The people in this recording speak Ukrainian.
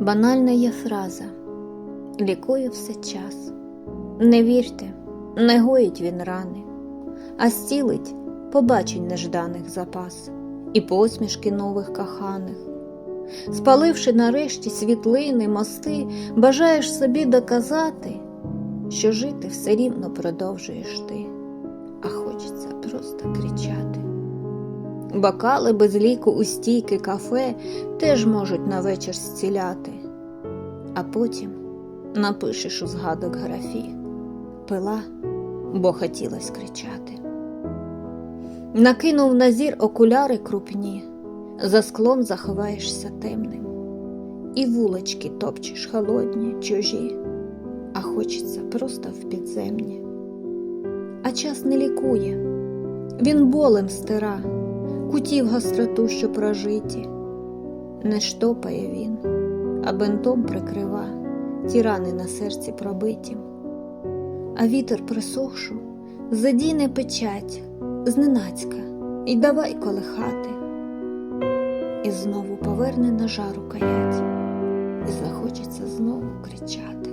Банальна є фраза лікує все час. Не вірте, не гоїть він рани, а зцілить побачень нежданих запас і посмішки нових коханих. Спаливши нарешті світлини, мости, бажаєш собі доказати, що жити все рівно продовжуєш ти, а хочеться просто кричати. Бокали без ліку у стійки кафе теж можуть на вечір зціляти, а потім напишеш у згадок графі. Пила, бо хотілось кричати. Накинув на зір окуляри крупні, за склом заховаєшся темним, і вулички топчеш холодні, чужі, а хочеться просто в підземні. А час не лікує, він болем стира, кутів гостроту, що прожиті, не штопає він, а бентом прикрива ті рани на серці пробиті. А вітер присохшу, задіне печать зненацька, і давай колихати. І знову поверне на жару каять, і захочеться знову кричати.